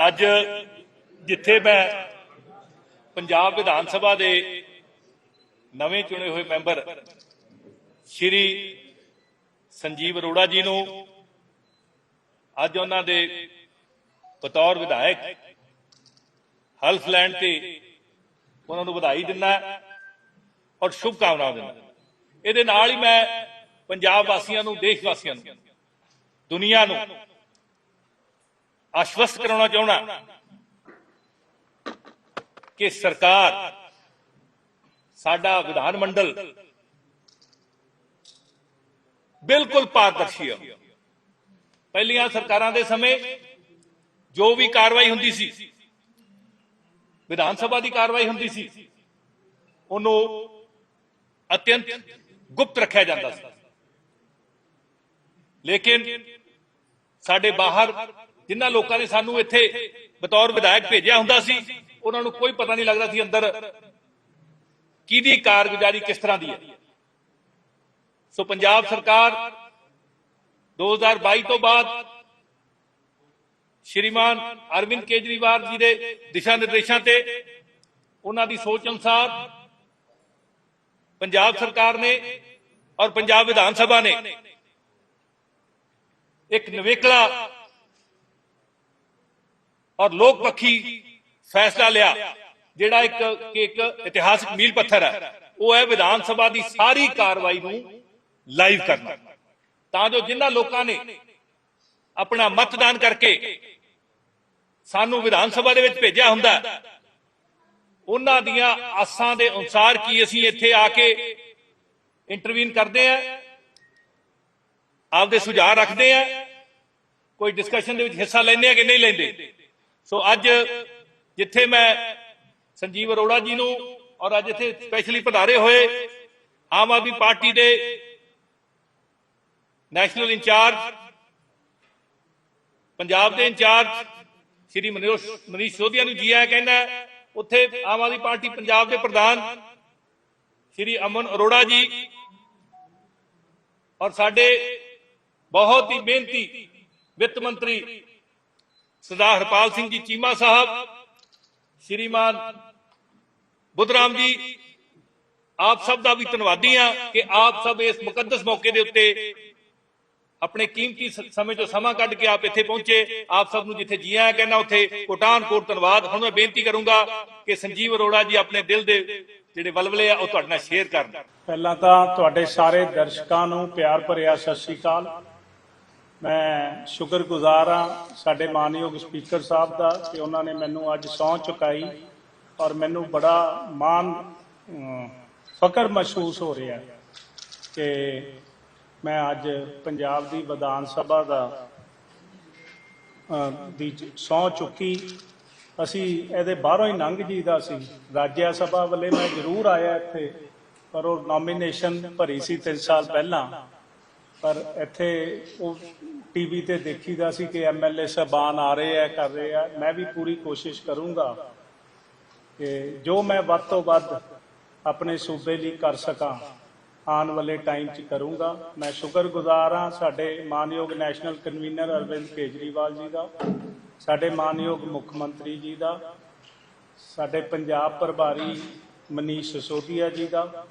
ਅੱਜ ਜਿੱਥੇ ਮੈਂ ਪੰਜਾਬ ਵਿਧਾਨ ਸਭਾ ਦੇ ਨਵੇਂ ਚੁਣੇ ਹੋਏ ਮੈਂਬਰ ਸ਼੍ਰੀ ਸੰਜੀਵ ਅਰੋੜਾ ਜੀ ਨੂੰ ਅੱਜ ਉਹਨਾਂ ਦੇ ਬਤੌਰ ਵਿਧਾਇਕ ਹਲਫ ਲੈਣ ਤੇ ਉਹਨਾਂ ਨੂੰ ਵਧਾਈ ਦਿੰਦਾ ਔਰ ਸ਼ੁਭ ਕਾਮਨਾਵਾਂ ਦਿੰਦਾ ਇਹਦੇ ਨਾਲ ਹੀ ਮੈਂ ਪੰਜਾਬ ਵਾਸੀਆਂ ਨੂੰ, ਦੇਸ਼ ਵਾਸੀਆਂ ਨੂੰ, ਦੁਨੀਆ ਨੂੰ ਆਸ਼ਵਸਤ ਕਰਾਉਣਾ ਚਾਹੁੰਦਾ ਕਿ ਸਰਕਾਰ ਸਾਡਾ ਵਿਧਾਨ ਮੰਡਲ ਬਿਲਕੁਲ ਪਾਰਦਰਸ਼ੀ ਹੈ ਪਹਿਲੀਆਂ ਸਰਕਾਰਾਂ ਦੇ ਸਮੇਂ ਜੋ ਵੀ ਕਾਰਵਾਈ ਹੁੰਦੀ ਸੀ ਵਿਧਾਨ ਸਭਾ ਦੀ ਕਾਰਵਾਈ ਹੁੰਦੀ ਸੀ ਉਹਨੂੰ ਅਤਿਅੰਤ ਗੁਪਤ ਰੱਖਿਆ ਜਾਂਦਾ ਸੀ ਲੇਕਿਨ ਸਾਡੇ ਬਾਹਰ ਜਿਨ੍ਹਾਂ ਲੋਕਾਂ ਨੇ ਸਾਨੂੰ ਇੱਥੇ ਬਤੌਰ ਵਿਧਾਇਕ ਭੇਜਿਆ ਹੁੰਦਾ ਸੀ, ਉਹਨਾਂ ਨੂੰ ਕੋਈ ਪਤਾ ਨਹੀਂ ਲੱਗਦਾ ਸੀ ਅੰਦਰ ਕਿਹਦੀ ਕਾਰਗੁਜ਼ਾਰੀ ਕਿਸ ਤਰ੍ਹਾਂ ਦੀ ਹੈ। ਸੋ ਪੰਜਾਬ ਸਰਕਾਰ 2022 ਤੋਂ ਬਾਅਦ ਸ਼੍ਰੀਮਾਨ ਅਰਵਿੰਦ ਕੇਜਰੀਵਾਲ ਜੀ ਦੇ ਦਿਸ਼ਾ ਨਿਰਦੇਸ਼ਾਂ ਤੇ ਉਹਨਾਂ ਦੀ ਸੋਚ ਅਨੁਸਾਰ ਪੰਜਾਬ ਸਰਕਾਰ ਨੇ ਔਰ ਪੰਜਾਬ ਵਿਧਾਨ ਸਭਾ ਨੇ ਇੱਕ ਨਵੇਕਲਾ ਔਰ ਲੋਕ ਪੱਖੀ ਫੈਸਲਾ ਲਿਆ, ਜਿਹੜਾ ਇੱਕ ਇੱਕ ਇਤਿਹਾਸਕ ਮੀਲ ਪੱਥਰ ਹੈ, ਉਹ ਹੈ ਵਿਧਾਨ ਸਭਾ ਦੀ ਸਾਰੀ ਕਾਰਵਾਈ ਨੂੰ ਲਾਈਵ ਕਰਨਾ। ਤਾਂ ਜੋ ਜਿਨ੍ਹਾਂ ਲੋਕਾਂ ਨੇ ਆਪਣਾ ਮਤਦਾਨ ਕਰਕੇ ਸਾਨੂੰ ਵਿਧਾਨ ਸਭਾ ਦੇ ਵਿੱਚ ਭੇਜਿਆ ਹੁੰਦਾ ਉਹਨਾਂ ਦੀਆਂ ਆਸਾਂ ਦੇ ਅਨੁਸਾਰ ਕੀ ਅਸੀਂ ਇੱਥੇ ਆ ਕੇ ਇੰਟਰਵੀਨ ਕਰਦੇ ਆ ਆਪਦੇ ਸੁਝਾਅ ਰੱਖਦੇ ਆ ਕੋਈ ਡਿਸਕਸ਼ਨ ਦੇ ਵਿੱਚ ਹਿੱਸਾ ਲੈਂਦੇ ਆ ਕਿ ਨਹੀਂ ਲੈਂਦੇ। ਸੋ ਅੱਜ ਜਿੱਥੇ ਮੈਂ ਸੰਜੀਵ ਅਰੋੜਾ ਜੀ ਨੂੰ ਔਰ ਅੱਜ ਇੱਥੇ ਸਪੈਸ਼ਲੀ ਪਧਾਰੇ ਹੋਏ ਆਮ ਆਦਮੀ ਪਾਰਟੀ ਦੇ ਨੈਸ਼ਨਲ ਇੰਚਾਰਜ ਪੰਜਾਬ ਦੇ ਇੰਚਾਰਜ ਸ਼੍ਰੀ ਮਨੀਸ਼ ਮਨੀਸ਼ ਸੋਧੀਆ ਨੂੰ ਜੀ ਆਇਆ ਕਹਿੰਦਾ ਉੱਥੇ ਆਮ ਆਦਮੀ ਪਾਰਟੀ ਪੰਜਾਬ ਦੇ ਪ੍ਰਧਾਨ ਸ਼੍ਰੀ ਅਮਨ ਅਰੋੜਾ ਜੀ ਔਰ ਸਾਡੇ ਬਹੁਤ ਹੀ ਬੇਨਤੀ ਵਿੱਤ ਮੰਤਰੀ ਸਰਦਾਰ ਹਰਪਾਲ ਸਿੰਘ ਜੀ ਚੀਮਾ ਸਾਹਿਬ, ਸ਼੍ਰੀਮਾਨ ਬੁੱਧਰਾਮ ਜੀ, ਆਪ ਸਭ ਦਾ ਵੀ ਧੰਨਵਾਦੀ ਆ ਕਿ ਆਪ ਸਭ ਇਸ ਮੁਕੱਦਸ ਮੌਕੇ ਦੇ ਉੱਤੇ ਆਪਣੇ ਕੀਮਤੀ ਸਮੇਂ ਚੋਂ ਸਮਾਂ ਕੱਢ ਕੇ ਆਪ ਇੱਥੇ ਪਹੁੰਚੇ। ਆਪ ਸਭ ਨੂੰ ਜਿੱਥੇ ਜੀ ਆਇਆਂ ਕਹਿੰਦਾ ਉੱਥੇ ਕੋਟਾਨ ਕੋਟ ਧੰਨਵਾਦ। ਹੁਣ ਮੈਂ ਬੇਨਤੀ ਕਰੂੰਗਾ ਕਿ ਸੰਜੀਵ ਅਰੋੜਾ ਜੀ ਆਪਣੇ ਦਿਲ ਦੇ ਜਿਹੜੇ ਵਲਵਲੇ ਆ, ਉਹ ਤੁਹਾਡੇ ਨਾਲ ਸ਼ੇਅਰ ਕਰਨ। ਪਹਿਲਾਂ ਤਾਂ ਤੁਹਾਡੇ ਸਾਰੇ ਦਰਸ਼ਕਾਂ ਨੂੰ ਪਿਆਰ ਭਰਿਆ ਸਤਿ ਸ਼੍ਰੀ ਅਕਾਲ। ਮੈਂ ਸ਼ੁਕਰਗੁਜ਼ਾਰ ਹਾਂ ਸਾਡੇ ਮਾਨਯੋਗ ਸਪੀਕਰ ਸਾਹਿਬ ਦਾ ਕਿ ਉਹਨਾਂ ਨੇ ਮੈਨੂੰ ਅੱਜ ਸਹੁੰ ਚੁਕਾਈ ਔਰ ਮੈਨੂੰ ਬੜਾ ਮਾਣ ਅਮ, ਫਖਰ ਮਹਿਸੂਸ ਹੋ ਰਿਹਾ ਕਿ ਮੈਂ ਅੱਜ ਪੰਜਾਬ ਦੀ ਵਿਧਾਨ ਸਭਾ ਦਾ ਦੀ ਸਹੁੰ ਚੁੱਕੀ। ਅਸੀਂ ਇਹਦੇ ਬਾਹਰੋਂ ਹੀ ਲੰਘ ਜੀਦਾ ਸੀ। ਰਾਜਿਆ ਸਭਾ ਵੱਲੇ ਮੈਂ ਜ਼ਰੂਰ ਆਇਆ ਇੱਥੇ ਪਰ ਉਹ ਨੋਮੀਨੇਸ਼ਨ ਭਰੀ ਸੀ 3 ਸਾਲ ਪਹਿਲਾਂ। ਪਰ ਇੱਥੇ ਉਹ ਟੀਵੀ ਤੇ ਦੇਖੀਦਾ ਸੀ ਕਿ ਐਮਐਲਏ ਸਾਹਿਬਾਨ ਆ ਰਹੇ ਆ, ਕਰ ਰਹੇ ਆ। ਮੈਂ ਵੀ ਪੂਰੀ ਕੋਸ਼ਿਸ਼ ਕਰੂੰਗਾ ਕਿ ਜੋ ਮੈਂ ਵੱਧ ਤੋਂ ਵੱਧ ਆਪਣੇ ਸੂਬੇ ਲਈ ਕਰ ਸਕਾਂ, ਆਉਣ ਵਾਲੇ ਟਾਈਮ 'ਚ ਕਰੂੰਗਾ। ਮੈਂ ਸ਼ੁਕਰਗੁਜ਼ਾਰ ਹਾਂ ਸਾਡੇ ਮਾਨਯੋਗ ਨੈਸ਼ਨਲ ਕਨਵੀਨਰ ਅਰਵਿੰਦ ਕੇਜਰੀਵਾਲ ਜੀ ਦਾ, ਸਾਡੇ ਮਾਨਯੋਗ ਮੁੱਖ ਮੰਤਰੀ ਜੀ ਦਾ, ਸਾਡੇ ਪੰਜਾਬ ਪ੍ਰਭਾਰੀ ਮਨੀਸ਼ ਸਿਸੋਦੀਆ ਜੀ ਦਾ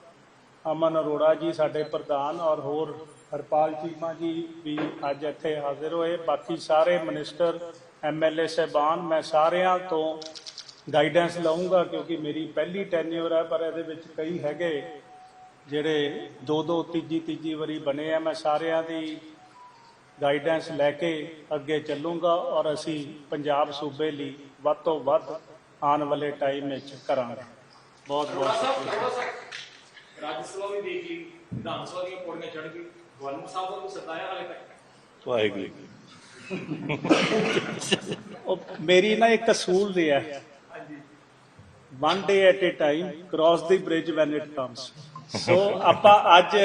ਅਮਨ ਅਰੋੜਾ ਜੀ ਸਾਡੇ ਪ੍ਰਧਾਨ ਔਰ ਹੋਰ ਹਰਪਾਲ ਚੀਮਾ ਜੀ ਵੀ ਅੱਜ ਇੱਥੇ ਹਾਜ਼ਰ ਹੋਏ। ਬਾਕੀ ਸਾਰੇ ਮਿਨਿਸਟਰ ਐਮਐਲਏ ਸਹਿਬਾਨ, ਮੈਂ ਸਾਰਿਆਂ ਤੋਂ ਗਾਈਡੈਂਸ ਲਵਾਂਗਾ ਕਿਉਂਕਿ ਮੇਰੀ ਪਹਿਲੀ ਟੈਨਿਓਰ ਹੈ, ਪਰ ਇਹਦੇ ਵਿੱਚ ਕਈ ਹੈਗੇ ਜਿਹੜੇ ਦੋ ਦੋ ਤੀਜੀ ਤੀਜੀ ਵਾਰੀ ਬਣੇ ਆ। ਮੈਂ ਸਾਰਿਆਂ ਦੀ ਗਾਈਡੈਂਸ ਲੈ ਕੇ ਅੱਗੇ ਚੱਲੂੰਗਾ ਔਰ ਅਸੀਂ ਪੰਜਾਬ ਸੂਬੇ ਲਈ ਵੱਧ ਤੋਂ ਵੱਧ ਆਉਣ ਵਾਲੇ ਟਾਈਮ ਵਿੱਚ ਕਰਾਂਗੇ। ਬਹੁਤ ਬਹੁਤ ਸ਼ੁਕਰੀਆ। ਰਾਜ ਸਭਾ ਵੀ ਦੇਖ ਲਈ ਵਿਧਾਨ ਸਭਾ ਦੀਆਂ ਪੌੜੀਆਂ ਚੜ੍ਹ ਗਈ ਗਵਰਨਰ ਸਾਹਿਬ ਨੂੰ ਸਤਾਇਆ ਹਾਲੇ ਤੱਕ। ਵਾਹਿਗੁਰੂ ਉਹ ਮੇਰੀ ਨਾ ਇੱਕ ਅਸੂਲ ਰਿਹਾ ਹੈ। One day at a time cross the bridge when it comes so ਆਪਾਂ ਅੱਜ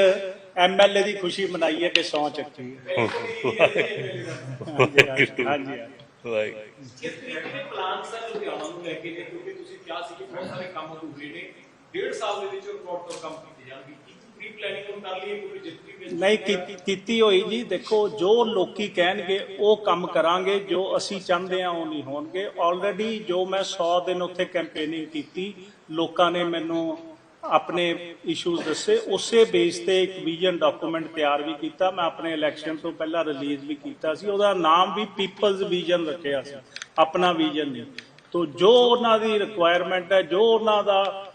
ਐਮਐਲਏ ਦੀ ਖੁਸ਼ੀ ਮਨਾਈਏ ਕਿ ਸੌ ਚੱਕੀ ਹੈ। ਹਾਂਜੀ, ਹਾਂਜੀ। ਵਾਹਿਗੁਰੂ। ਕਿਸ ਤਰੀਕੇ ਦੇ ਪਲਾਨ ਸਰ ਲੁਧਿਆਣਾ ਨੂੰ ਲੈ ਕੇ ਨੇ ਕਿਉਂਕਿ ਤੁਸੀਂ ਕਿਹਾ ਸੀ ਕਿ ਬਹੁਤ ਸਾਰੇ ਕੰਮ ਅਧੂਰੇ ਨੇ ਡੇਢ ਸਾਲ ਦੇ ਵਿੱਚ ਰਿਪੋਰਟ ਤੋਂ ਕੰਮ ਕੀਤੇ ਜਾਣਗੇ। ਪ੍ਰੀ ਪਲੈਨਿੰਗ ਹੁਣ ਕਰ ਲਈਏ ਜਿੱਤ ਵੀ ਨਹੀਂ ਕੀਤੀ ਹੋਈ ਜੀ ਦੇਖੋ ਜੋ ਲੋਕੀ ਕਹਿਣਗੇ ਉਹ ਕੰਮ ਕਰਾਂਗੇ ਜੋ ਅਸੀਂ ਚਾਹੁੰਦੇ ਆ ਉਹ ਨਹੀਂ ਹੋਣਗੇ। ਆਲਰੇਡੀ ਜੋ ਮੈਂ 100 ਦਿਨ ਉੱਥੇ ਕੈਂਪੇਨਿੰਗ ਕੀਤੀ ਲੋਕਾਂ ਨੇ ਮੈਨੂੰ ਆਪਣੇ ਇਸ਼ੂਜ਼ ਦੱਸੇ। ਉਸੇ ਬੇਸ ਤੇ ਇੱਕ ਵਿਜ਼ਨ ਡਾਕੂਮੈਂਟ ਤਿਆਰ ਵੀ ਕੀਤਾ। ਮੈਂ ਆਪਣੇ ਇਲੈਕਸ਼ਨ ਤੋਂ ਪਹਿਲਾਂ ਰਿਲੀਜ਼ ਵੀ ਕੀਤਾ ਸੀ। ਉਹਦਾ ਨਾਮ ਵੀ ਪੀਪਲਜ਼ ਵਿਜ਼ਨ ਰੱਖਿਆ ਸੀ। ਆਪਣਾ ਵਿਜ਼ਨ ਨਹੀਂ। ਤੋ ਜੋ ਉਹਨਾਂ ਦੀ ਰਿਕੁਆਇਰਮੈਂਟ ਹੈ ਜੋ ਉਹਨਾਂ ਦਾ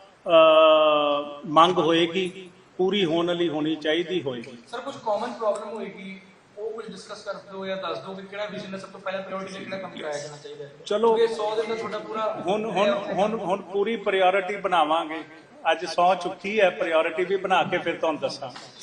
ਮੰਗ ਹੋਏਗੀ ਪੂਰੀ ਹੋਣ ਲਈ ਹੋਣੀ ਚਾਹੀਦੀ ਹੋਏਗੀ। ਸਰ ਕੁਝ ਕਾਮਨ ਪ੍ਰੋਬਲਮ ਹੋਏਗੀ ਉਹ ਕੁਝ ਡਿਸਕਸ ਕਰ ਦਿਓ ਜਾਂ ਦੱਸ ਦਿਓ ਕਿ ਕਿਹੜਾ ਵਿਜ਼ਨ ਹੈ ਸਭ ਤੋਂ ਪਹਿਲਾਂ ਪ੍ਰਾਇੋਰਟੀ ਤੇ ਕਿਹੜਾ ਕੰਮ ਕਰਾਇਆ ਜਾਣਾ ਚਾਹੀਦਾ ਹੈ। ਚਲੋ ਕਿਉਂਕਿ 100 ਦਿਨ ਦਾ ਤੁਹਾਡਾ ਪੂਰਾ ਹੁਣ ਹੁਣ ਹੁਣ ਹੁਣ ਪੂਰੀ ਪ੍ਰਾਇੋਰਟੀ ਬਣਾਵਾਂਗੇ। ਅੱਜ ਸੌ ਚੁੱਕੀ ਹੈ ਪ੍ਰਾਇੋਰਟੀ ਵੀ ਬਣਾ ਕੇ ਫਿਰ ਤੁਹਾਨੂੰ ਦੱਸਾਂ